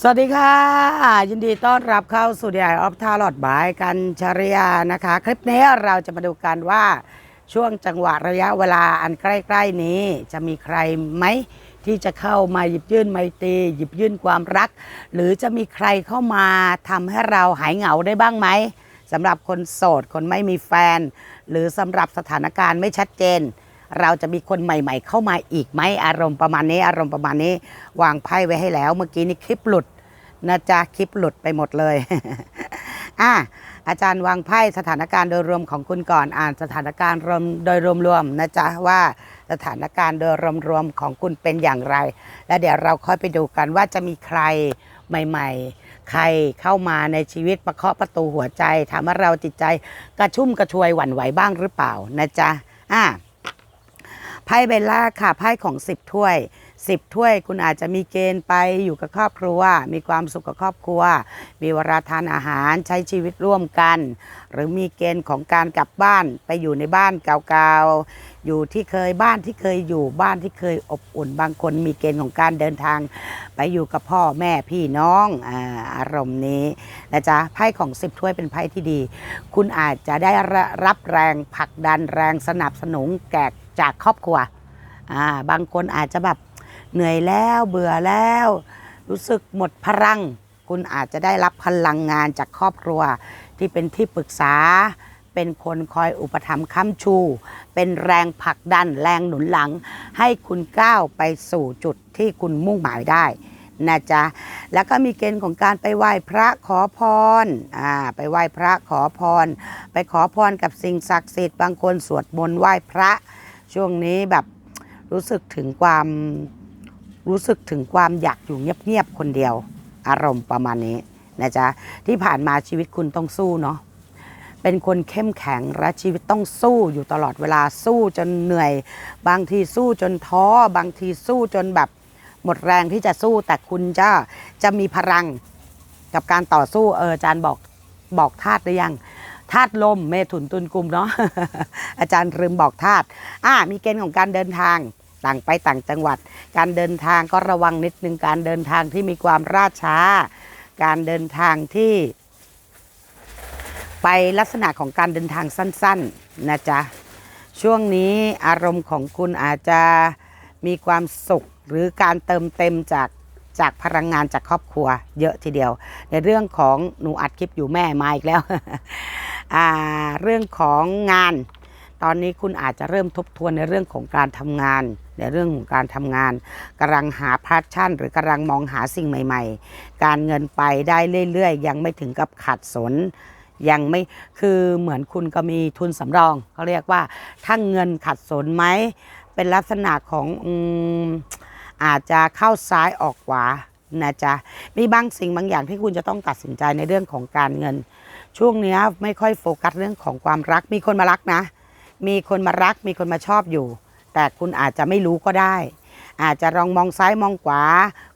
สวัสดีค่ะ ยินดีต้อนรับเข้าสู่ DI of t a r o t by กันชริยานะคะ คลิปนี้เราจะมาดูกันว่าช่วงจังหวะระยะเวลาอันใกล้ ๆ นี้ จะมีใครไหมที่จะเข้ามาหยิบยื่นไมตรีหยิบยื่นความรัก หรือจะมีใครเข้ามาทำให้เราหายเหงาได้บ้างไหมสำหรับคนโสดคนไม่มีแฟน หรือสำหรับสถานการณ์ไม่ชัดเจน เราจะมีคนใหม่ๆ เข้ามาอีกไหมอารมณ์ประมาณนี้ อารมณ์ประมาณนี้ วางไพ่ไว้ให้แล้ว เมื่อกี้นี้คลิปหลุดนะจ๊ะคลิปหลุดไปหมดเลยอะอาจารย์วางไพ่สถานการณ์โดยรวมของคุณก่อนอ่านสถานการณ์รวมโดยรวมๆนะจ๊ะว่าสถานการณ์โดยรวมๆของคุณเป็นอย่างไร แล้วเดี๋ยวเราค่อยไปดูกันว่าจะมีใครใหม่ ๆ ใครเข้ามาในชีวิตประเคาะประตูหัวใจถามว่าเราจิตใจกระชุ่มกระชวยหวั่นไหวบ้างหรือเปล่านะจ๊ะอะ ไพ่เบลล่าค่ะไพ่ของสิบถ้วยสิบถ้วยคุณอาจจะมีเกณฑ์ไปอยู่กับครอบครัว มีความสุขกับครอบครัว มีเวลาทานอาหารใช้ชีวิตร่วมกัน หรือมีเกณฑ์ของการกลับบ้านไปอยู่ในบ้านเก่าๆอยู่ที่เคยบ้านที่เคยอยู่บ้านที่เคยอบอุ่น บางคนมีเกณฑ์ของการเดินทาง ไปอยู่กับพ่อแม่พี่น้องอาอารมณ์นี้นะจ๊ะไพ่ของสิบถ้วยเป็นไพ่ที่ดี คุณอาจจะได้รับแรงผลักดันแรงสนับสนุนแกก จากครอบครัวอ่าบางคนอาจจะแบบเหนื่อยแล้วเบื่อแล้ว รู้สึกหมดพลัง คุณอาจจะได้รับพลังงานจากครอบครัว ที่เป็นที่ปรึกษา เป็นคนคอยอุปถัมภ์ค้ำชู เป็นแรงผลักดันแรงหนุนหลัง ให้คุณก้าวไปสู่จุดที่คุณมุ่งหมายได้นะจ๊ะ แล้วก็มีเกณฑ์ของการไปไหว้พระขอพร อ่า ไปไหว้พระขอพร ไปขอพรกับสิ่งศักดิ์สิทธิ์ บางคนสวดมนต์ไหว้พระ ช่วงนี้แบบรู้สึกถึงความรู้สึกถึงความอยากอยู่เงียบๆคนเดียว อารมณ์ประมาณนี้นะจ๊ะที่ผ่านมาชีวิตคุณต้องสู้เนาะเป็นคนเข้มแข็งและชีวิตต้องสู้อยู่ตลอดเวลาสู้จนเหนื่อย บางทีสู้จนท้อ บางทีสู้จนแบบหมดแรงที่จะสู้แต่คุณจะจะมีพลังกับการต่อสู้เอออาจารย์บอกบอกธาตุหรือยัง ธาตุลมเมถุนตุลกุมเนาะอาจารย์ลืมบอกธาตุอ่ามีเกณฑ์ของการเดินทางต่างไปต่างจังหวัด การเดินทางก็ระวังนิดนึงการเดินทางที่มีความราช้า การเดินทางที่ ไปลักษณะของการเดินทางสั้น ๆนะจ๊ะช่วงนี้อารมณ์ของคุณอาจจะมีความสุขหรือการเติมเต็มจากจากพลังงานจากครอบครัว เยอะทีเดียว ในเรื่องของหนูอัดคลิปอยู่แม่มาอีกแล้ว เรื่องของงาน ตอนนี้คุณอาจจะเริ่มทบทวนในเรื่องของการทำงาน ในเรื่องของการทำงานกำลังหาพาชั่น หรือกำลังมองหาสิ่งใหม่ ๆ การเงินไปได้เรื่อยๆ ยังไม่ถึงกับขาดสนยังไม่คือเหมือนคุณก็มีทุนสำรองเขาเรียกว่าถ้าเงินขัดสนไหมเป็นลักษณะของออาจจะเข้าซ้ายออกขวานะจ๊ะมีบางสิ่งบางอย่างที่คุณจะต้องตัดสินใจในเรื่องของการเงิน ช่วงนี้ไม่ค่อยโฟกัสเรื่องของความรัก มีคนมารักนะ มีคนมารัก มีคนมาชอบอยู่ แต่คุณอาจจะไม่รู้ก็ได้ อาจจะลองมองซ้ายมองขวา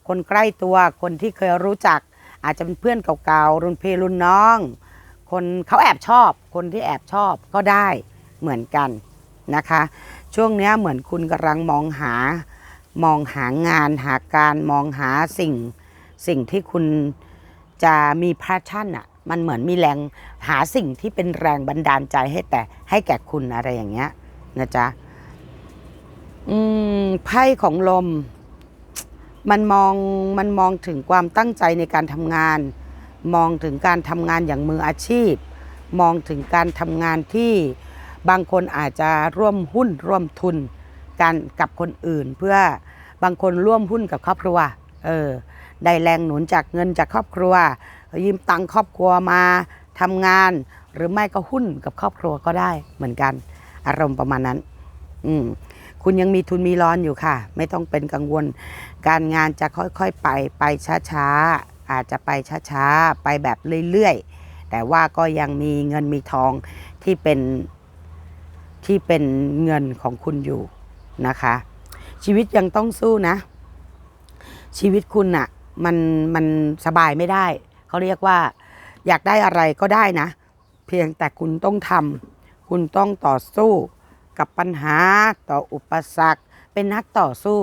คนใกล้ตัว คนที่เคยรู้จัก อาจจะเป็นเพื่อนเก่าๆ รุ่นพี่รุ่นน้อง คนเขาแอบชอบ คนที่แอบชอบก็ได้เหมือนกันนะคะ ช่วงนี้เหมือนคุณกำลังมองหา มองหางานหาการมองหาสิ่ง สิ่งที่คุณจะมีพาชั่นอะ มันเหมือนมีแรงหาสิ่งที่เป็นแรงบันดาลใจให้แต่ให้แก่คุณอะไรอย่างเงี้ยนะจ๊ะอืมไพ่ของลม มันมองมันมองถึงความตั้งใจในการทำงาน มองถึงการทำงานอย่างมืออาชีพ มองถึงการทำงานที่บางคนอาจจะร่วมหุ้นร่วมทุนกันกับคนอื่น เพื่อบางคนร่วมหุ้นกับครอบครัวเออได้แรงหนุนจากเงินจากครอบครัว ยืมตังค์ครอบครัวมาทำงาน หรือไม่ก็หุ้นกับครอบครัวก็ได้เหมือนกัน อารมณ์ประมาณนั้น อืมคุณยังมีทุนมีร้อนอยู่ค่ะ ไม่ต้องเป็นกังวล การงานจะค่อยๆไปไปช้าๆ อาจจะไปช้าๆ ไปแบบเรื่อยๆ แต่ว่าก็ยังมีเงินมีทองที่เป็นที่เป็นเงินของคุณอยู่นะคะ ชีวิตยังต้องสู้นะ ชีวิตคุณอะมันมันสบายไม่ได้ เขาเรียกว่า อยากได้อะไรก็ได้นะ เพียงแต่คุณต้องทำคุณต้องต่อสู้กับปัญหาต่ออุปสรรค เป็นนักต่อสู้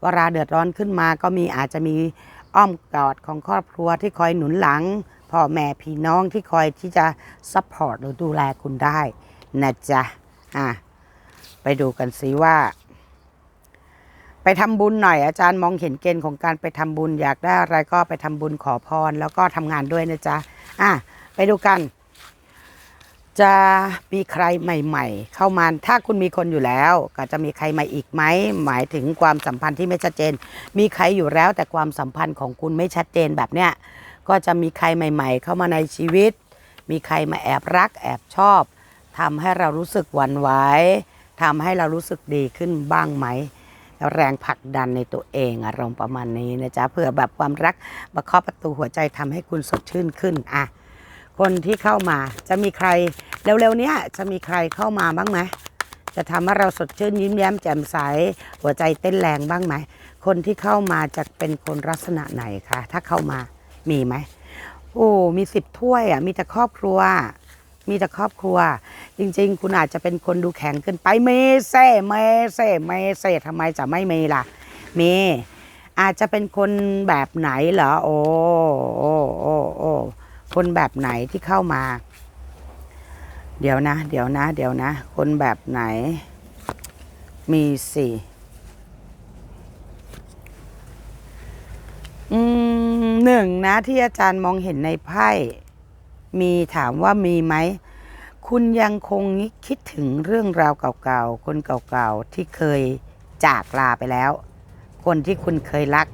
เวลาเดือดร้อนขึ้นมาก็มีอาจจะมีอ้อมกอดของครอบครัวที่คอยหนุนหลังพ่อแม่พี่น้องที่คอยที่จะซัพพอร์ตหรือดูแลคุณได้นะจ๊ะอะไปดูกันสิว่า ไปทำบุญหน่อยอาจารย์มองเห็นเกณฑ์ของการไปทำบุญอยากได้อะไรก็ไปทำบุญขอพร แล้วก็ทำงานด้วยนะจ๊ะอะไปดูกัน จะมีใครใหม่ ๆ เข้ามาถ้าคุณมีคนอยู่แล้ว ก็จะมีใครมาอีกไหมหมายถึงความสัมพันธ์ที่ไม่ชัดเจน มีใครอยู่แล้วแต่ความสัมพันธ์ของคุณไม่ชัดเจนแบบเนี้ยก็จะมีใครใหม่ ๆ เข้ามาในชีวิต มีใครมาแอบรัก แอบชอบทำให้เรารู้สึกหวั่นไหวทำให้เรารู้สึกดีขึ้นบ้างไหม แรงผลักดันในตัวเองอารมณ์ประมาณนี้นะจ๊ะเพื่อแบบความรักมาเคาะประตูหัวใจทำให้คุณสดชื่นขึ้นอะคนที่เข้ามาจะมีใครเร็วๆเนี้ยจะมีใครเข้ามาบ้างไหมจะทำให้เราสดชื่นยิ้มแย้มแจ่มใสหัวใจเต้นแรงบ้างไหมคนที่เข้ามาจะเป็นคนลักษณะไหนคะถ้าเข้ามามีไหมโอ้มีสิบถ้วยอะมีแต่ครอบครัว มีแต่ครอบครัว จริง ๆ คุณอาจจะเป็นคนดูแข็งเกินไปเมเซ่เมเซ่เมเซ่ทำไมจะไม่เมล่ะ เม อาจจะเป็นคนแบบไหนเหรอ โอ้โอ้โอ้โอ้คนแบบไหนที่เข้ามา เดี๋ยวนะ เดี๋ยวนะ เดี๋ยวนะ คนแบบไหน มีสี่อืมหนึ่งนะที่อาจารย์มองเห็นในไพ่ มีถามว่ามีไหม คุณยังคงคิดถึงเรื่องราวเก่าๆ คนเก่าๆ ที่เคยจากลาไปแล้ว คนที่คุณเคยรัก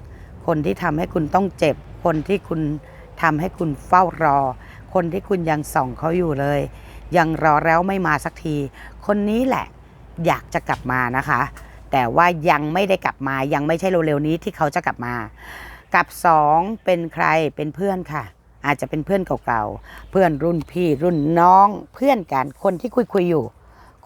คนที่ทำให้คุณต้องเจ็บ คนที่คุณทำให้คุณเฝ้ารอ คนที่คุณยังส่องเขาอยู่เลย ยังรอแล้วไม่มาสักที คนนี้แหละอยากจะกลับมานะคะ แต่ว่ายังไม่ได้กลับมา ยังไม่ใช่เร็วๆนี้ที่เขาจะกลับมา กับสองเป็นใครเป็นเพื่อนค่ะ อาจจะเป็นเพื่อนเก่าๆ เพื่อนรุ่นพี่รุ่นน้องเพื่อนกันคนที่คุยคุยอยู่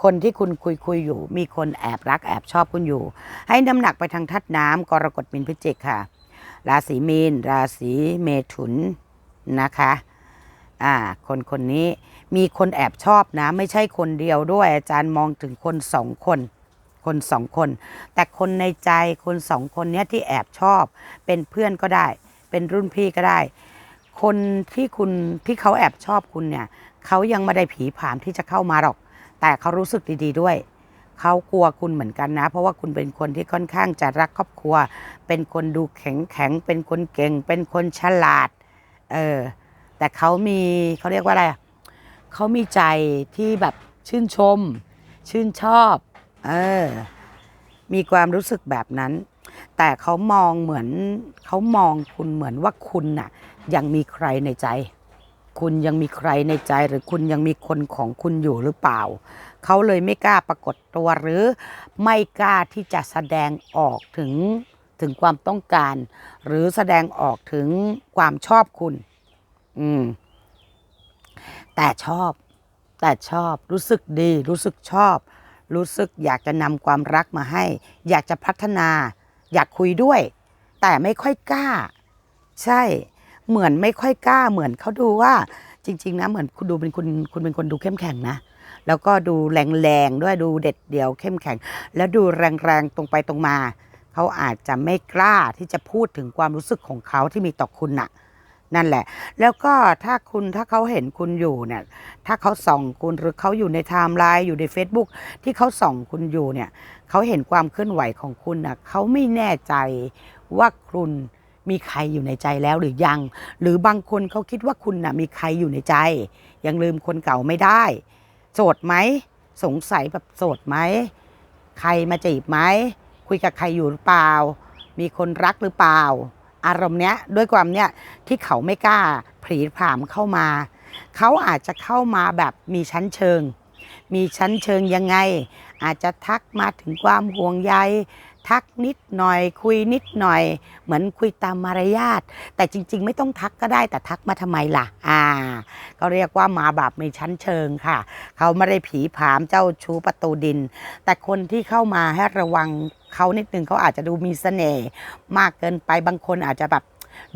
คนที่คุณคุยคุยอยู่ มีคนแอบรักแอบชอบคุณอยู่ ให้น้ำหนักไปทางทัดน้ำกรกฎมินพิจิกค่ะ ราศีมีน ราศีเมถุนนะคะอ่าคนคนนี้มีคนแอบชอบนะ ไม่ใช่คนเดียวด้วย อาจารย์มองถึงคนสองคนคนสองคน แต่คนในใจคนสองคนเนี้ยที่แอบชอบ เป็นเพื่อนก็ได้ เป็นรุ่นพี่ก็ได้ คนที่คุณที่เขาแอบชอบคุณเนี่ยเขายังไม่ได้ผีผามที่จะเข้ามาหรอก แต่เขารู้สึกดีๆด้วยเขากลัวคุณเหมือนกันนะ เพราะว่าคุณเป็นคนที่ค่อนข้างจะรักครอบครัว เป็นคนดูแข็งแข็งเป็นคนเก่ง เป็นคนฉลาดเออแต่เขามีเขาเรียกว่าอะไรเขามีใจที่แบบชื่นชม ชื่นชอบเออมีความรู้สึกแบบนั้น แต่เขามองเหมือนเขามองคุณเหมือนว่าคุณน่ะ ยังมีใครในใจ คุณยังมีใครในใจหรือคุณยังมีคนของคุณอยู่หรือเปล่า เขาเลยไม่กล้าปรากฏตัวหรือไม่กล้าที่จะแสดงออกถึงถึงความต้องการ หรือแสดงออกถึงความชอบคุณ อืม แต่ชอบ แต่ชอบรู้สึกดี รู้สึกชอบ รู้สึกอยากจะนำความรักมาให้ อยากจะพัฒนา อยากคุยด้วย แต่ไม่ค่อยกล้า ใช่ เหมือนไม่ค่อยกล้า เหมือนเขาดูว่า จริง ๆ นะ เหมือนคุณดูเป็นคุณคุณเป็นคนดูเข้มแข็งนะ แล้วก็ดูแรงๆด้วยดูเด็ดเดี่ยวเข้มแข็ง แล้วดูแรงๆตรงไปตรงมา เขาอาจจะไม่กล้าที่จะพูดถึงความรู้สึกของเขาที่มีต่อคุณน่ะ นั่นแหละ แล้วก็ถ้าคุณถ้าเขาเห็นคุณอยู่เนี่ยถ้าเขาส่องคุณหรือเขาอยู่ในไทม์ไลน์อยู่ใน Facebook ที่เขาส่องคุณอยู่เนี่ยเขาเห็นความเคลื่อนไหวของคุณน่ะเขาไม่แน่ใจว่าคุณมีใครอยู่ในใจแล้วหรือยัง หรือบางคนเขาคิดว่าคุณน่ะมีใครอยู่ในใจ ยังลืมคนเก่าไม่ได้ โสดไหมสงสัยแบบโสดไหมใครมาจีบไหมคุยกับใครอยู่หรือเปล่า มีคนรักหรือเปล่า อารมณ์เนี้ยด้วยความเนี้ยที่เขาไม่กล้าผลีผามเข้ามา เขาอาจจะเข้ามาแบบมีชั้นเชิง มีชั้นเชิงยังไง อาจจะทักมาถึงความห่วงใยทักนิดหน่อย คุยนิดหน่อย เหมือนคุยตามมารยาทแต่จริง ๆ ไม่ต้องทักก็ได้แต่ทักมาทำไมล่ะ อ่า ก็เรียกว่ามาแบบมีชั้นเชิงค่ะ เขาไม่ได้ผีผามเจ้าชู้ประตูดิน แต่คนที่เข้ามาให้ระวัง เขานิดนึงเขาอาจจะดูมีเสน่ห์มากเกินไปบางคนอาจจะแบบ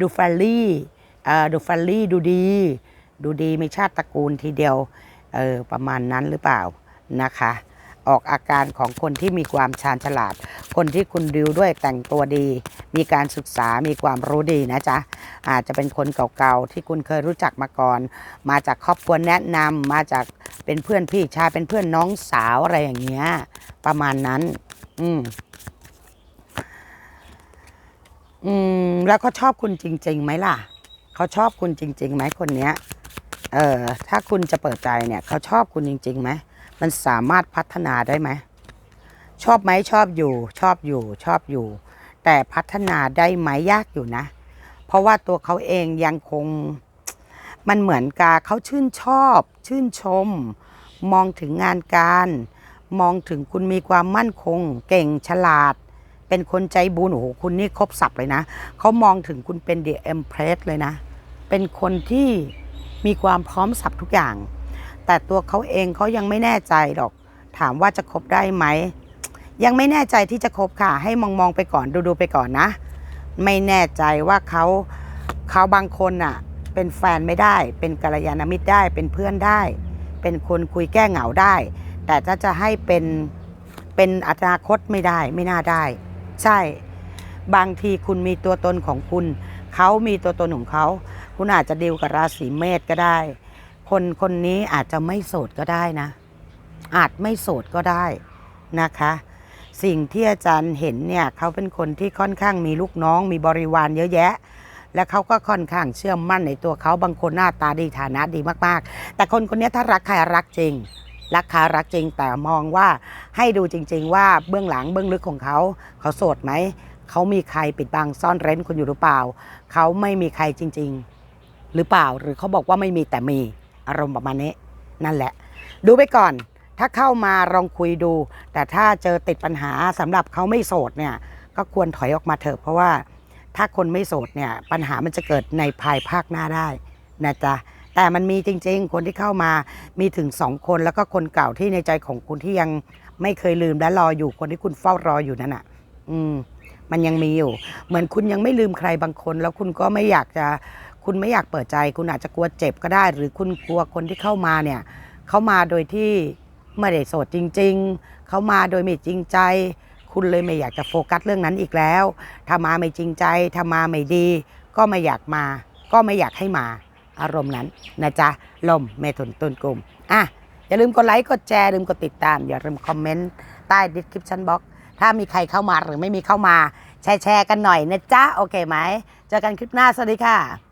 ดูเฟรนลี่ดูเฟรนลี่ดูดี ดูดีมีชาติตระกูลทีเดียวเออประมาณนั้นหรือเปล่านะคะ ออกอาการของคนที่มีความชาญฉลาด คนที่คุณดิวด้วยแต่งตัวดี มีการศึกษามีความรู้ดีนะจ๊ะอาจจะเป็นคนเก่าๆที่คุณเคยรู้จักมาก่อน มาจากครอบครัวแนะนำมาจากเป็นเพื่อนพี่ชายเป็นเพื่อนน้องสาวอะไรอย่างเงี้ยประมาณนั้น อืม อืม แล้วเขาชอบคุณจริง ๆ ไหมล่ะ เขาชอบคุณจริงๆไหมคนเนี้ย เออ ถ้าคุณจะเปิดใจเนี่ย เขาชอบคุณจริงๆไหม มันสามารถพัฒนาได้ไหม ชอบไหมชอบอยู่ ชอบอยู่ ชอบอยู่ แต่พัฒนาได้ไหมยากอยู่นะ เพราะว่าตัวเขาเองยังคง มันเหมือนกับเขาชื่นชอบ ชื่นชม มองถึงงานการ มองถึงคุณมีความมั่นคง เก่งฉลาด เป็นคนใจบุญโอ้โหคุณนี่ครบสับเลยนะ เขามองถึงคุณเป็นเด e เอ็มเพรสเลยนะ เป็นคนที่มีความพร้อมสับทุกอย่าง แต่ตัวเขาเองเขายังไม่แน่ใจหรอก ถามว่าจะคบได้ไหม ยังไม่แน่ใจที่จะคบค่ะ ให้มองมองไปก่อนดูดูไปก่อนนะ ไม่แน่ใจว่าเขาเขาบางคนอะเป็นแฟนไม่ได้ เป็นกัลยาณมิตรได้ เป็นเพื่อนได้ เป็นคนคุยแก้เหงาได้ แต่ถ้าจะให้เป็นเป็นอนาคตไม่ได้ไม่น่าได้ ใช่ บางทีคุณมีตัวตนของคุณ เขามีตัวตนของเขา คุณอาจจะดีลกับราศีเมษก็ได้ คนคนนี้อาจจะไม่โสดก็ได้นะ อาจไม่โสดก็ได้นะคะ สิ่งที่อาจารย์เห็นเนี่ยเขาเป็นคนที่ค่อนข้างมีลูกน้อง มีบริวารเยอะแยะและเขาก็ค่อนข้างเชื่อมั่นในตัวเขาบางคนหน้าตาดีฐานะดีมาก ๆ แต่คนคนนี้ถ้ารักใครรักจริง รักใครรักจริงแต่มองว่าให้ดูจริง ๆ ว่าเบื้องหลังเบื้องลึกของเขา เขาโสดไหม เขามีใครปิดบังซ่อนเร้นคุณอยู่หรือเปล่า เขาไม่มีใครจริง ๆ หรือเปล่าหรือเขาบอกว่าไม่มีแต่มีอารมณ์ประมาณนี้นั่นแหละ ดูไปก่อน ถ้าเข้ามาลองคุยดู แต่ถ้าเจอติดปัญหาสำหรับเขาไม่โสดเนี่ยก็ควรถอยออกมาเถอะเพราะว่าถ้าคนไม่โสดเนี่ยปัญหามันจะเกิดในภายภาคหน้าได้นะจ๊ะ แต่มันมีจริง ๆ คนที่เข้ามามีถึงสองคนแล้วก็คนเก่าที่ในใจของคุณที่ยังไม่เคยลืมและรออยู่คนที่คุณเฝ้ารออยู่นั่นน่ะ อืม มันยังมีอยู่ เหมือนคุณยังไม่ลืมใครบางคน แล้วคุณก็ไม่อยากจะ คุณไม่อยากเปิดใจ คุณอาจจะกลัวเจ็บก็ได้ หรือคุณกลัวคนที่เข้ามาเนี่ย เข้ามาโดยที่ไม่ได้โสดจริง ๆ เขามาโดยไม่จริงใจ คุณเลยไม่อยากจะโฟกัสเรื่องนั้นอีกแล้วถ้ามาไม่จริงใจถ้ามาไม่ดี ก็ไม่อยากมา ก็ไม่อยากให้มา อารมณ์นั้นนะจ๊ะลมเมถุนตุนกลุ่มอะอย่าลืมกดไลค์กดแชร์ลืมกดติดตาม อย่าลืมคอมเมนต์ใต้ดิสคริปชั่นบ็อกถ้ามีใครเข้ามาหรือไม่มีเข้ามา แชร์แชร์กันหน่อยนะจ๊ะโอเคไหมเจอกันคลิปหน้าสวัสดีค่ะ